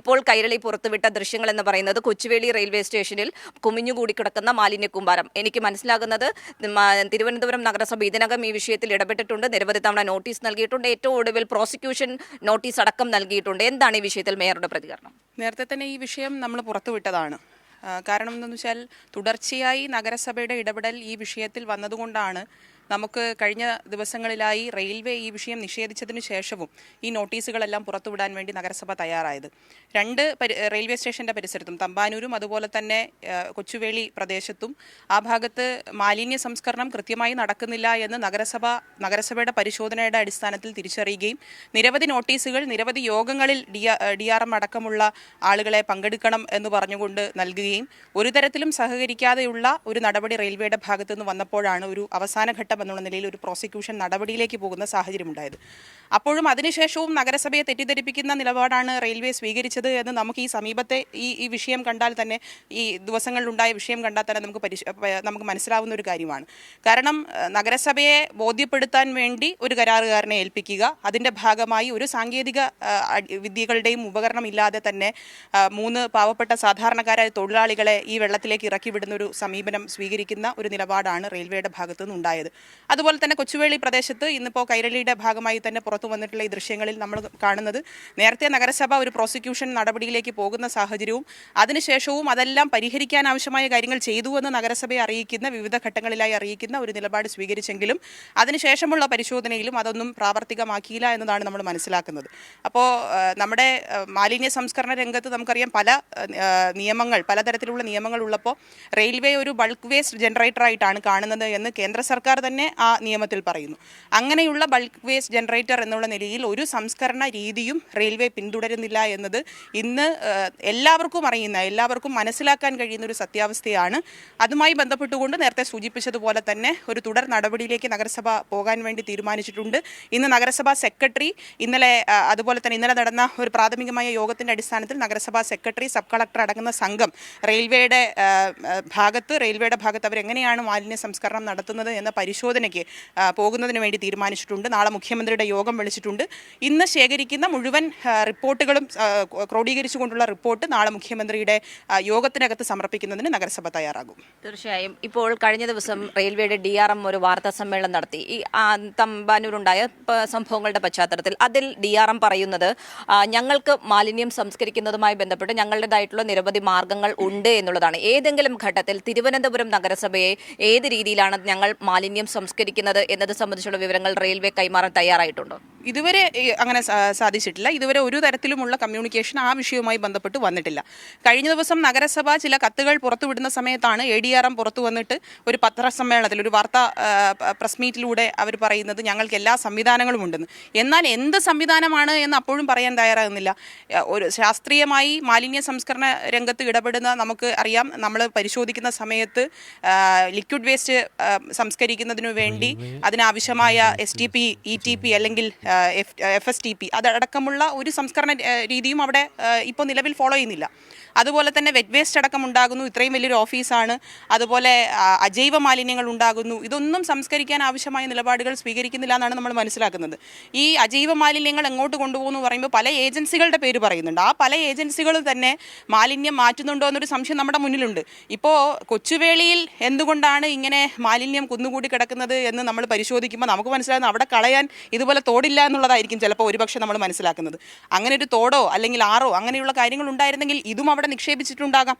ഇപ്പോൾ കൈരളി പുറത്തുവിട്ട ദൃശ്യങ്ങൾ എന്ന് പറയുന്നത് കൊച്ചുവേളി റെയിൽവേ സ്റ്റേഷനിൽ കുമിഞ്ഞുകൂടി കിടക്കുന്ന മാലിന്യ കൂമ്പാരം. എനിക്ക് മനസ്സിലാകുന്നത് തിരുവനന്തപുരം നഗരസഭ ഇതിനകം ഈ വിഷയത്തിൽ ഇടപെട്ടിട്ടുണ്ട്. നിരവധി തവണ നോട്ടീസ് നൽകിയിട്ടുണ്ട്. ഏറ്റവും ഒടുവിൽ പ്രോസിക്യൂഷൻ നോട്ടീസ് അടക്കം നൽകിയിട്ടുണ്ട്. എന്താണ് ഈ വിഷയത്തിൽ മേയറുടെ പ്രതികരണം? നേരത്തെ തന്നെ ഈ വിഷയം നമ്മൾ പുറത്തുവിട്ടതാണ്. കാരണം എന്തെന്ന് വെച്ചാൽ തുടർച്ചയായി നഗരസഭയുടെ ഇടപെടൽ ഈ വിഷയത്തിൽ വന്നതുകൊണ്ടാണ് നമുക്ക് കഴിഞ്ഞ ദിവസങ്ങളിലായി റെയിൽവേ ഈ വിഷയം നിഷേധിച്ചതിനു ശേഷവും ഈ നോട്ടീസുകളെല്ലാം പുറത്തുവിടാൻ വേണ്ടി നഗരസഭ തയ്യാറായത്. രണ്ട് റെയിൽവേ സ്റ്റേഷന്റെ പരിസരത്തും തമ്പാനൂരും അതുപോലെ തന്നെ കൊച്ചുവേളി പ്രദേശത്തും ആ ഭാഗത്ത് മാലിന്യ സംസ്കരണം കൃത്യമായി നടക്കുന്നില്ല എന്ന് നഗരസഭ നഗരസഭയുടെ പരിശോധനയുടെ അടിസ്ഥാനത്തിൽ തിരിച്ചറിയുകയും നിരവധി നോട്ടീസുകൾ നിരവധി യോഗങ്ങളിൽ ഡി ആർ എം അടക്കമുള്ള ആളുകളെ പങ്കെടുക്കണം എന്ന് പറഞ്ഞുകൊണ്ട് നൽകുകയും ഒരു തരത്തിലും സഹകരിക്കാതെയുള്ള ഒരു നടപടി റെയിൽവേയുടെ ഭാഗത്തു നിന്ന് വന്നപ്പോഴാണ് ഒരു അവസാന ഘട്ടം എന്നുള്ള നിലയിൽ ഒരു പ്രോസിക്യൂഷൻ നടപടിയിലേക്ക് പോകുന്ന സാഹചര്യമുണ്ടായത്. അപ്പോഴും അതിനുശേഷവും നഗരസഭയെ തെറ്റിദ്ധരിപ്പിക്കുന്ന നിലപാടാണ് റെയിൽവേ സ്വീകരിച്ചത് എന്ന് നമുക്ക് ഈ സമീപത്തെ ഈ ഈ വിഷയം കണ്ടാൽ തന്നെ ഈ ദിവസങ്ങളിലുണ്ടായ വിഷയം കണ്ടാൽ തന്നെ നമുക്ക് പരിശ നമുക്ക് മനസ്സിലാവുന്ന ഒരു കാര്യമാണ്. കാരണം നഗരസഭയെ ബോധ്യപ്പെടുത്താൻ വേണ്ടി ഒരു കരാറുകാരനെ ഏൽപ്പിക്കുക അതിന്റെ ഭാഗമായി ഒരു സാങ്കേതിക വിദ്യകളുടെയും ഉപകരണം ഇല്ലാതെ തന്നെ മൂന്ന് പാവപ്പെട്ട സാധാരണക്കാരായ തൊഴിലാളികളെ ഈ വെള്ളത്തിലേക്ക് ഇറക്കി വിടുന്ന ഒരു സമീപനം സ്വീകരിക്കുന്ന ഒരു നിലപാടാണ് റെയിൽവേയുടെ ഭാഗത്തു നിന്നുണ്ടായത് അതുപോലെ തന്നെ കൊച്ചുവേളി പ്രദേശത്ത് ഇന്നിപ്പോൾ കൈരളിയുടെ ഭാഗമായി തന്നെ പുറത്തു വന്നിട്ടുള്ള ഈ ദൃശ്യങ്ങളിൽ നമ്മൾ കാണുന്നത്. നേരത്തെ നഗരസഭ ഒരു പ്രോസിക്യൂഷൻ നടപടിയിലേക്ക് പോകുന്ന സാഹചര്യവും അതിനുശേഷവും അതെല്ലാം പരിഹരിക്കാൻ ആവശ്യമായ കാര്യങ്ങൾ ചെയ്തു എന്ന് നഗരസഭയെ അറിയിക്കുന്ന വിവിധ ഘട്ടങ്ങളിലായി അറിയിക്കുന്ന ഒരു നിലപാട് സ്വീകരിച്ചെങ്കിലും അതിനുശേഷമുള്ള പരിശോധനയിലും അതൊന്നും പ്രാവർത്തികമാക്കിയില്ല എന്നതാണ് നമ്മൾ മനസ്സിലാക്കുന്നത്. അപ്പോൾ നമ്മുടെ മാലിന്യ സംസ്കരണ രംഗത്ത് നമുക്കറിയാം പല നിയമങ്ങൾ പലതരത്തിലുള്ള നിയമങ്ങൾ ഉള്ളപ്പോൾ റെയിൽവേ ഒരു ബൾക്ക് വേസ്റ്റ് ജനറേറ്ററായിട്ടാണ് കാണുന്നത് എന്ന് കേന്ദ്ര സർക്കാർ തന്നെ ആ നിയമത്തിൽ പറയുന്നു. അങ്ങനെയുള്ള ബൾക്ക് വേസ്റ്റ് ജനറേറ്റർ എന്നുള്ള നിലയിൽ ഒരു സംസ്കരണ രീതിയും റെയിൽവേ പിന്തുടരുന്നില്ല എന്നത് ഇന്ന് എല്ലാവർക്കും അറിയുന്ന എല്ലാവർക്കും മനസ്സിലാക്കാൻ കഴിയുന്ന ഒരു സത്യാവസ്ഥയാണ്. അതുമായി ബന്ധപ്പെട്ടുകൊണ്ട് നേരത്തെ സൂചിപ്പിച്ചതുപോലെ തന്നെ ഒരു തുടർ നടപടിയിലേക്ക് നഗരസഭ പോകാൻ വേണ്ടി തീരുമാനിച്ചിട്ടുണ്ട്. ഇന്ന് നഗരസഭാ സെക്രട്ടറി ഇന്നലെ അതുപോലെ തന്നെ ഇന്നലെ നടന്ന ഒരു പ്രാഥമികമായ യോഗത്തിന്റെ അടിസ്ഥാനത്തിൽ നഗരസഭാ സെക്രട്ടറി സബ് കളക്ടർ അടങ്ങുന്ന സംഘം റെയിൽവേയുടെ ഭാഗത്ത് റെയിൽവേയുടെ ഭാഗത്ത് അവരെങ്ങനെയാണ് മാലിന്യ സംസ്കരണം നടത്തുന്നത് എന്ന പരിശോധനയ്ക്ക് പോകുന്നതിന് വേണ്ടി തീരുമാനിച്ചിട്ടുണ്ട്. നാളെ മുഖ്യമന്ത്രിയുടെ യോഗം വിളിച്ചിട്ടുണ്ട്. ഇന്ന് ശേഖരിക്കുന്ന മുഴുവൻ റിപ്പോർട്ടുകളും ക്രോഡീകരിച്ചുകൊണ്ടുള്ള റിപ്പോർട്ട് നാളെ മുഖ്യമന്ത്രിയുടെ യോഗത്തിനകത്ത് സമർപ്പിക്കുന്നതിന് നഗരസഭ തയ്യാറാകും. തീർച്ചയായും. ഇപ്പോൾ കഴിഞ്ഞ ദിവസം റെയിൽവേയുടെ ഡി ആർ എം ഒരു വാർത്താ സമ്മേളനം നടത്തി. ഈ തമ്പാനൂരുണ്ടായ സംഭവങ്ങളുടെ പശ്ചാത്തലത്തിൽ അതിൽ ഡി ആർ എം പറയുന്നത് ഞങ്ങൾക്ക് മാലിന്യം സംസ്കരിക്കുന്നതുമായി ബന്ധപ്പെട്ട് ഞങ്ങളുടേതായിട്ടുള്ള നിരവധി മാർഗങ്ങൾ ഉണ്ട് എന്നുള്ളതാണ്. ഏതെങ്കിലും ഘട്ടത്തിൽ തിരുവനന്തപുരം നഗരസഭയെ ഏത് രീതിയിലാണ് ഞങ്ങൾ മാലിന്യം സംസ്കരിക്കുന്നത് എന്നത് സംബന്ധിച്ചുള്ള വിവരങ്ങൾ റെയിൽവേ കൈമാറാൻ തയ്യാറായിട്ടുണ്ടോ? ഇതുവരെ അങ്ങനെ സാധിച്ചിട്ടില്ല. ഇതുവരെ ഒരു തരത്തിലുമുള്ള കമ്മ്യൂണിക്കേഷൻ ആ വിഷയവുമായി ബന്ധപ്പെട്ട് വന്നിട്ടില്ല. കഴിഞ്ഞ ദിവസം നഗരസഭ ചില കത്തുകൾ പുറത്തുവിടുന്ന സമയത്താണ് എ ഡി ആർ എം പുറത്തു വന്നിട്ട് ഒരു പത്രസമ്മേളനത്തിൽ ഒരു വാർത്താ പ്രസ് മീറ്റിലൂടെ അവർ പറയുന്നത് ഞങ്ങൾക്ക് എല്ലാ സംവിധാനങ്ങളും ഉണ്ടെന്ന്. എന്നാൽ എന്ത് സംവിധാനമാണ് എന്ന് അപ്പോഴും പറയാൻ തയ്യാറാകുന്നില്ല. ഒരു ശാസ്ത്രീയമായി മാലിന്യ സംസ്കരണ രംഗത്ത് ഇടപെടുന്ന നമുക്ക് അറിയാം. നമ്മൾ പരിശോധിക്കുന്ന സമയത്ത് ലിക്വിഡ് വേസ്റ്റ് സംസ്കരിക്കുന്നതിനു വേണ്ടി അതിനാവശ്യമായ S T P E T P അല്ലെങ്കിൽ F F S T P അതടക്കമുള്ള ഒരു സംസ്കരണ രീതിയും അവിടെ ഇപ്പോൾ നിലവിൽ ഫോളോ ചെയ്യുന്നില്ല. അതുപോലെ തന്നെ വെറ്റ് വേസ്റ്റ് അടക്കം ഉണ്ടാകുന്നു. ഇത്രയും വലിയൊരു ഓഫീസാണ് അതുപോലെ അജൈവ മാലിന്യങ്ങൾ ഉണ്ടാകുന്നു. ഇതൊന്നും സംസ്കരിക്കാൻ ആവശ്യമായ നിലപാടുകൾ സ്വീകരിക്കുന്നില്ല എന്നാണ് നമ്മൾ മനസ്സിലാക്കുന്നത്. ഈ അജൈവ മാലിന്യങ്ങൾ എങ്ങോട്ട് കൊണ്ടുപോകുന്നു പറയുമ്പോൾ പല ഏജൻസികളുടെ പേര് പറയുന്നുണ്ട്. ആ പല ഏജൻസികളും തന്നെ മാലിന്യം മാറ്റുന്നുണ്ടോ എന്നൊരു സംശയം നമ്മുടെ മുന്നിലുണ്ട്. ഇപ്പോൾ കൊച്ചുവേളിയിൽ എന്തുകൊണ്ടാണ് ഇങ്ങനെ മാലിന്യം കുന്നുകൂടി കിടക്കുന്നത് എന്ന് നമ്മൾ പരിശോധിക്കുമ്പോൾ നമുക്ക് മനസ്സിലാകുന്നത് അവിടെ കളയാൻ ഇതുപോലെ തോടില്ല എന്നുള്ളതായിരിക്കും ചിലപ്പോൾ ഒരുപക്ഷെ നമ്മൾ മനസ്സിലാക്കുന്നത്. അങ്ങനെ ഒരു തോടോ അല്ലെങ്കിൽ ആറോ അങ്ങനെയുള്ള കാര്യങ്ങൾ ഉണ്ടായിരുന്നെങ്കിൽ ഇതും അവിടെ നിക്ഷേപിച്ചിട്ടുണ്ടാകാം.